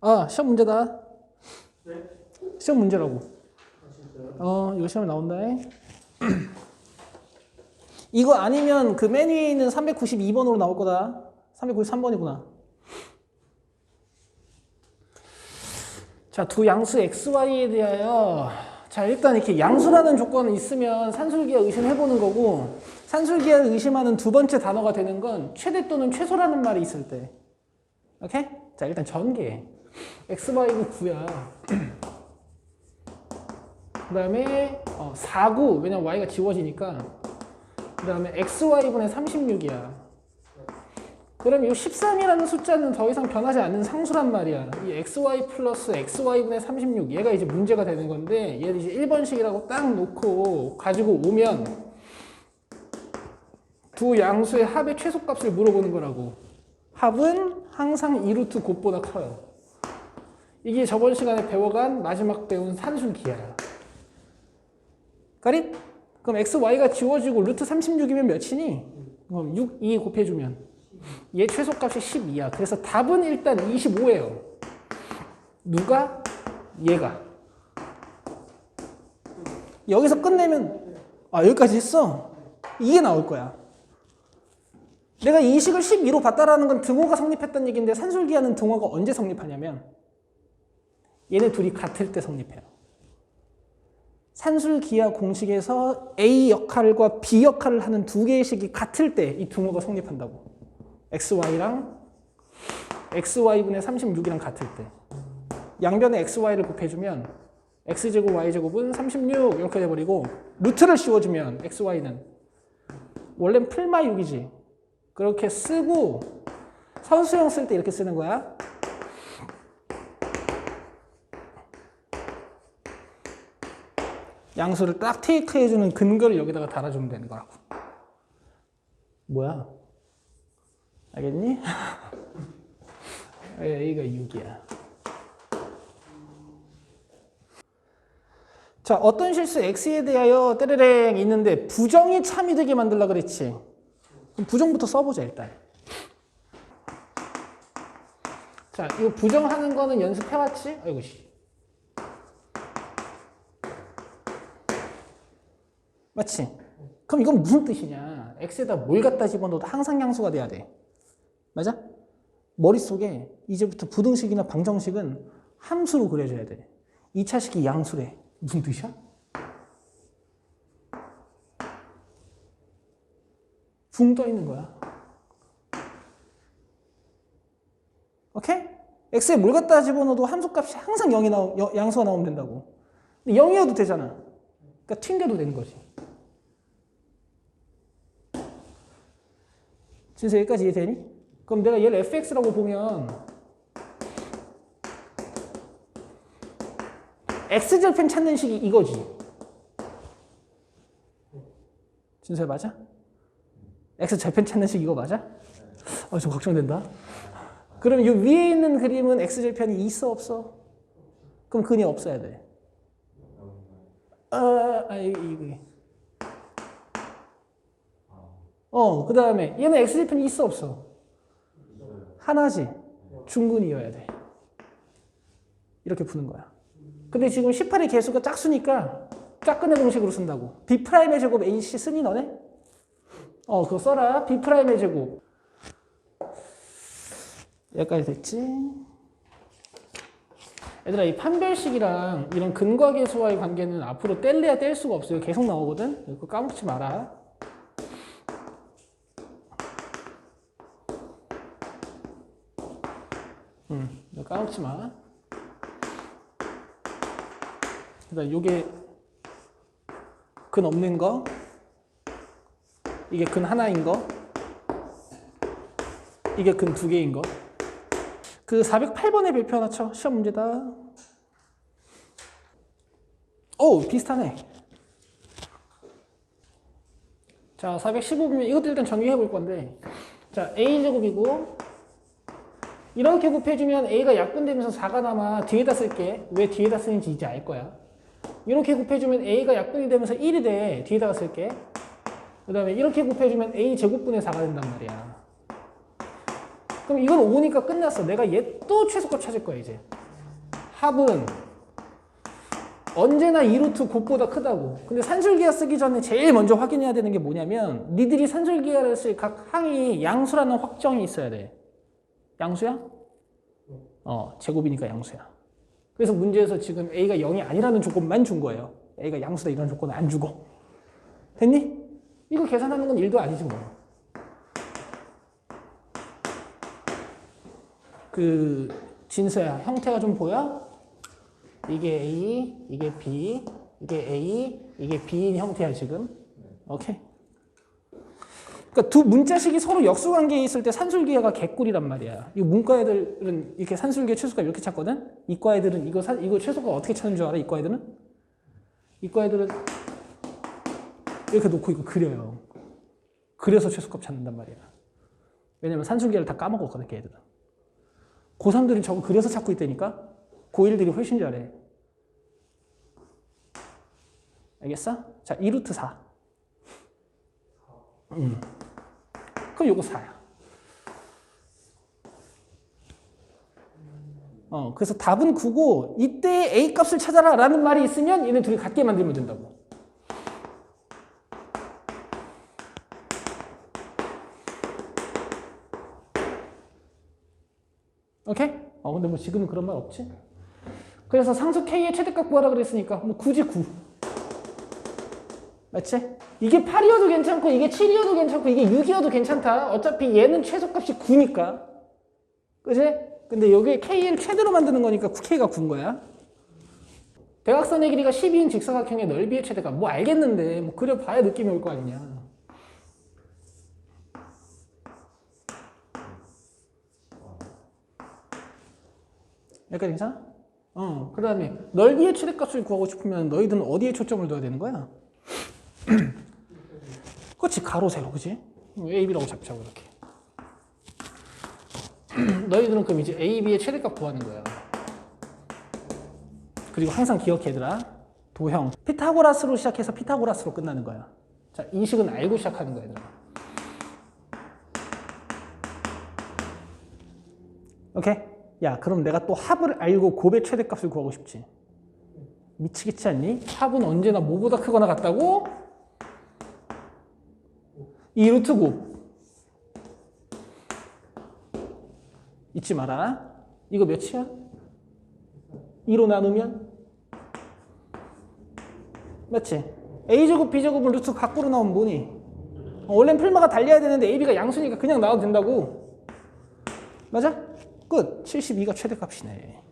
아, 시험 문제다. 네? 시험 문제라고. 어, 이거 시험에 나온다. 이거 아니면 그 맨 위에 있는 392번으로 나올 거다. 393번이구나. 자, 두 양수 xy에 대하여 자, 일단 이렇게 양수라는 조건이 있으면 산술기하 의심해보는 거고 산술기하를 의심하는 두 번째 단어가 되는 건 최대 또는 최소라는 말이 있을 때. 오케이? 자, 일단 전개. Xy는 9야. 그 다음에 어, 49 왜냐면 y가 지워지니까. 그 다음에 xy분의 36이야. 그럼 이 13이라는 숫자는 더 이상 변하지 않는 상수란 말이야. 이 xy 플러스 xy분의 36 얘가 이제 문제가 되는 건데 얘를 이제 1번식이라고 딱 놓고 가지고 오면 두 양수의 합의 최소값을 물어보는 거라고. 합은 항상 2루트 곱보다 커요 이게 저번 시간에 배워간 마지막 배운 산술 기하야 가리? 그럼 xy가 지워지고 루트 36이면 몇이니? 그럼 6, 2 곱해주면 얘 최소값이 12야. 그래서 답은 일단 25예요. 누가? 얘가. 여기서 끝내면 아 여기까지 했어? 이게 나올 거야. 내가 이 식을 12로 봤다라는 건 등호가 성립했다는 얘기인데 산술기하는 등호가 언제 성립하냐면 얘네 둘이 같을 때 성립해요. 산술기하 공식에서 A 역할과 B 역할을 하는 두 개의 식이 같을 때 이 등호가 성립한다고. XY랑 XY분의 36이랑 같을 때. 양변에 XY를 곱해주면 X제곱 Y제곱은 36 이렇게 돼버리고 루트를 씌워주면 XY는 원래는 풀마 6이지. 그렇게 쓰고 선수형 쓸 때 이렇게 쓰는 거야. 양수를 딱 테이크 해주는 근거를 여기다가 달아주면 되는 거라고. 뭐야? 알겠니? A가 6이야. 자, 어떤 실수 X에 대하여 때르랭 있는데 부정이 참이 되게 만들라 그랬지. 그럼 부정부터 써보자, 일단. 자, 이거 부정하는 거는 연습해왔지? 아이고, 씨. 맞지? 그럼 이건 무슨 뜻이냐? x에다 뭘 갖다 집어넣어도 항상 양수가 돼야 돼. 맞아? 머릿속에 이제부터 부등식이나 방정식은 함수로 그려줘야 돼. 2차식이 양수래. 무슨 뜻이야? 붕 떠 있는 거야. 오케이? x에 뭘 갖다 집어넣어도 함수값이 항상 0이 나오, 여- 양수가 나오면 된다고. 근데 0이어도 되잖아. 그러니까 튕겨도 되는 거지. 진짜 여기까지 이해되니? 그럼 내가 얘를 fx라고 보면 x절편 찾는 식이 이거지. 진수야 맞아? x절편 찾는 식 이거 맞아? 아, 좀 걱정된다. 그럼 이 위에 있는 그림은 x절편이 있어 없어? 그럼 근이 없어야 돼. 아, 아, 이거. 어, 그 다음에 얘는 x절편이 있어 없어? 하나지. 중근이어야 돼. 이렇게 푸는 거야. 근데 지금 18의 개수가 짝수니까 짝근의 공식으로 쓴다고. B'의 제곱 AC 쓰니 너네? 어, 그거 써라. B'의 제곱. 여기까지 됐지? 얘들아, 이 판별식이랑 이런 근과 계수와의 관계는 앞으로 뗄래야 뗄 수가 없어요. 계속 나오거든? 이거 까먹지 마라. 음, 까먹지 마. 그다음 요게 근 없는 거, 이게 근 하나인 거, 이게 근 두 개인 거. 그 408번의 별표 하나 쳐. 시험 문제다. 오, 비슷하네. 자, 415면 이것도 일단 정리해 볼 건데. 자, a제곱이고 이렇게 곱해주면 a가 약분되면서 4가 남아 뒤에다 쓸게. 왜 뒤에다 쓰는지 이제 알 거야. 이렇게 곱해주면 a가 약분이 되면서 1이 돼. 뒤에다가 쓸게. 그 다음에 이렇게 곱해주면 a 제곱분의 4가 된단 말이야. 그럼 이건 5니까 끝났어. 내가 얘 또 최소값 찾을 거야 이제. 합은 언제나 2루트 곱보다 크다고. 근데 산술기하 쓰기 전에 제일 먼저 확인해야 되는 게 뭐냐면 니들이 산술기하를 쓸 각 항이 양수라는 확정이 있어야 돼. 양수야? 어, 제곱이니까 양수야. 그래서 문제에서 지금 A가 0이 아니라는 조건만 준 거예요. A가 양수다 이런 조건은 안 주고. 됐니? 이거 계산하는 건 1도 아니지 뭐. 그 진서야 형태가 좀 보여? 이게 A, 이게 B, 이게 A, 이게 B인 형태야 지금. 오케이. 그러니까 두 문자식이 서로 역수 관계에 있을 때 산술기하가 개꿀이란 말이야. 이 문과 애들은 이렇게 산술기의 최소가 이렇게 찾거든. 이과 애들은 이거 사, 이거 최소가 어떻게 찾는 줄 알아? 이과 애들은? 이과 애들은 이렇게 놓고 이거 그려요. 그래서 최소값 찾는단 말이야. 왜냐면 산술기를 다 까먹었거든, 걔들은. 고3들이 저거 그래서 찾고 있다니까? 고1들이 훨씬 잘해. 알겠어? 자, 2루트 4. 음. 그럼 요거 4야. 어, 그래서 답은 9고, 이때 A 값을 찾아라 라는 말이 있으면 얘네 둘이 같게 만들면 된다고. 오케이? 어, 근데 뭐 지금은 그런 말 없지? 그래서 상수 K의 최대값 구하라 그랬으니까 뭐 굳이 9. 맞지? 이게 8이어도 괜찮고 이게 7이어도 괜찮고 이게 6이어도 괜찮다. 어차피 얘는 최소값이 9니까. 그지? 근데 여기 K를 최대로 만드는 거니까 K가 9인 거야. 대각선의 길이가 12인 직사각형의 넓이의 최대값. 뭐 알겠는데 뭐 그려봐야 느낌이 올 거 아니냐. 여기까지 괜찮아? 어, 그 다음에 넓이의 최대값을 구하고 싶으면 너희들은 어디에 초점을 둬야 되는 거야? 그렇지, 가로, 세로, 그지? A, B라고 잡자고, 이렇게. 너희들은 그럼 이제 A, B의 최대값 구하는 거야. 그리고 항상 기억해, 얘들아. 도형. 피타고라스로 시작해서 피타고라스로 끝나는 거야. 자, 이 식은 알고 시작하는 거야, 얘들아. 오케이? 야, 그럼 내가 또 합을 알고 곱의 최대값을 구하고 싶지. 미치겠지 않니? 합은 언제나 뭐보다 크거나 같다고? 이 루트 곱. 잊지 마라. 이거 몇이야? 2로 나누면? 맞지? A제곱, B제곱은 루트 밖으로 나오면 뭐니? 어, 원래는 풀마가 달려야 되는데 AB가 양수니까 그냥 나와도 된다고. 맞아? 끝. 72가 최대값이네.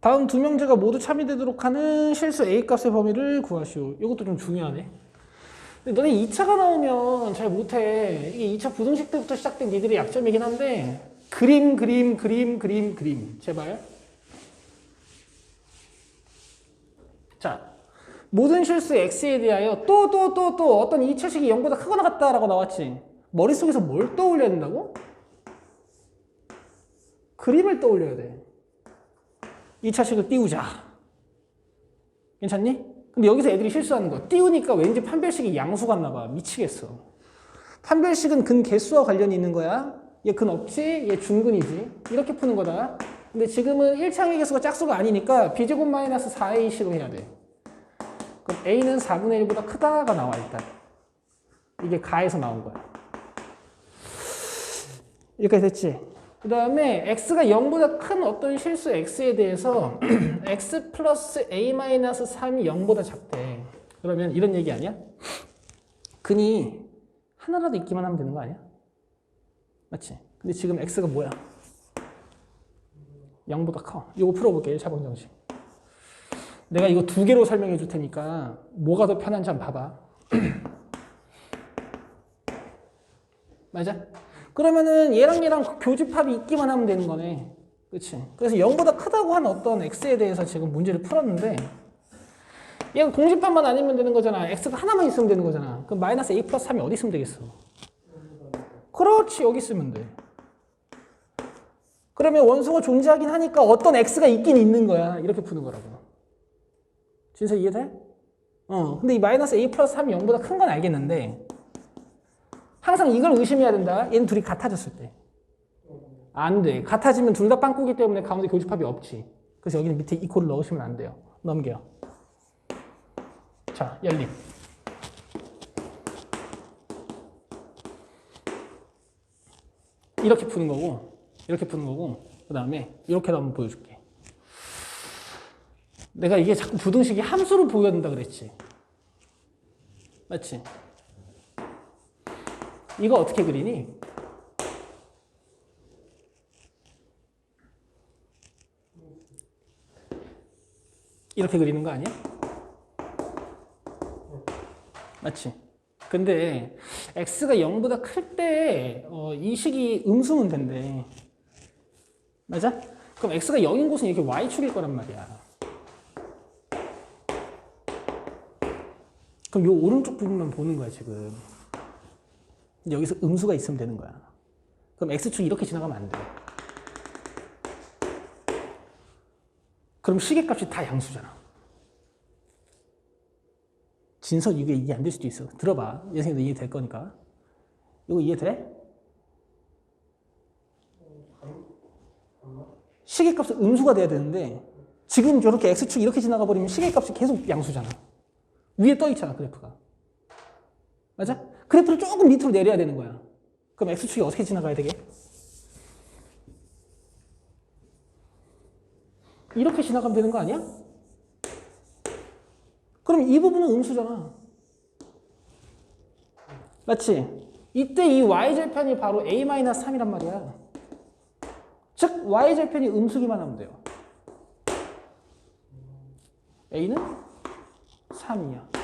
다음 두 명제가 모두 참여되도록 하는 실수 A 값의 범위를 구하시오. 이것도 좀 중요하네. 근데 너네 2차가 나오면 잘 못해. 이게 2차 부등식 때부터 시작된 니들의 약점이긴 한데 그림, 그림, 그림, 그림, 그림. 제발. 자, 모든 실수 X에 대하여 또, 또, 또, 또 어떤 2차식이 0보다 크거나 같다라고 나왔지. 머릿속에서 뭘 떠올려야 된다고? 그림을 떠올려야 돼. 2차식을 띄우자. 괜찮니? 근데 여기서 애들이 실수하는 거야. 띄우니까 왠지 판별식이 양수 같나 봐. 미치겠어. 판별식은 근 개수와 관련이 있는 거야. 얘 근 없지? 얘 중근이지. 이렇게 푸는 거다. 근데 지금은 1창의 개수가 짝수가 아니니까 b제곱 마이너스 4a식으로 해야 돼. 그럼 a는 4분의 1보다 크다가 나와 일단. 이게 가에서 나온 거야. 여기까지 됐지? 그 다음에 x가 0보다 큰 어떤 실수 x에 대해서 x 플러스 a 마이너스 3이 0보다 작대. 그러면 이런 얘기 아니야? 근이 하나라도 있기만 하면 되는 거 아니야? 맞지? 근데 지금 x가 뭐야? 0보다 커. 이거 풀어볼게, 1차 방정식. 내가 이거 두 개로 설명해 줄 테니까 뭐가 더 편한지 한번 봐봐. 맞아? 그러면은 얘랑 얘랑 교집합이 있기만 하면 되는 거네. 그치? 그래서 0보다 크다고 한 어떤 x에 대해서 지금 문제를 풀었는데 얘가 공집합만 아니면 되는 거잖아. x가 하나만 있으면 되는 거잖아. 그럼 마이너스 a 플러스 3이 어디 있으면 되겠어? 그렇지. 여기 있으면 돼. 그러면 원소가 존재하긴 하니까 어떤 x가 있긴 있는 거야. 이렇게 푸는 거라고. 진짜 이해돼? 어. 근데 이 마이너스 a 플러스 3이 0보다 큰 건 알겠는데 항상 이걸 의심해야 된다. 얘는 둘이 같아졌을 때. 안 돼. 같아지면 둘 다 빵꾸기 때문에 가운데 교집합이 없지. 그래서 여기는 밑에 이코를 넣으시면 안 돼요. 넘겨요. 자, 열림. 이렇게 푸는 거고, 이렇게 푸는 거고, 그 다음에 이렇게도 한번 보여줄게. 내가 이게 자꾸 부등식이 함수로 보여야 된다 그랬지. 맞지? 이거 어떻게 그리니? 이렇게 그리는 거 아니야? 맞지? 근데 x가 0보다 클 때 이 식이 음수면 된대. 맞아? 그럼 x가 0인 곳은 이렇게 y축일 거란 말이야. 그럼 요 오른쪽 부분만 보는 거야, 지금. 여기서 음수가 있으면 되는 거야. 그럼 x축 이렇게 지나가면 안 돼. 그럼 시계값이 다 양수잖아. 진선 이게 이해 안 될 수도 있어. 들어봐. 예생도 이해 될 거니까. 이거 이해돼? 시계값은 음수가 돼야 되는데 지금 저렇게 x축 이렇게 지나가 버리면 시계값이 계속 양수잖아. 위에 떠 있잖아 그래프가. 맞아? 그래프를 조금 밑으로 내려야 되는 거야. 그럼 x축이 어떻게 지나가야 되게? 이렇게 지나가면 되는 거 아니야? 그럼 이 부분은 음수잖아. 맞지? 이때 이 y절편이 바로 a-3이란 말이야. 즉 y절편이 음수기만 하면 돼요. a는 3이야.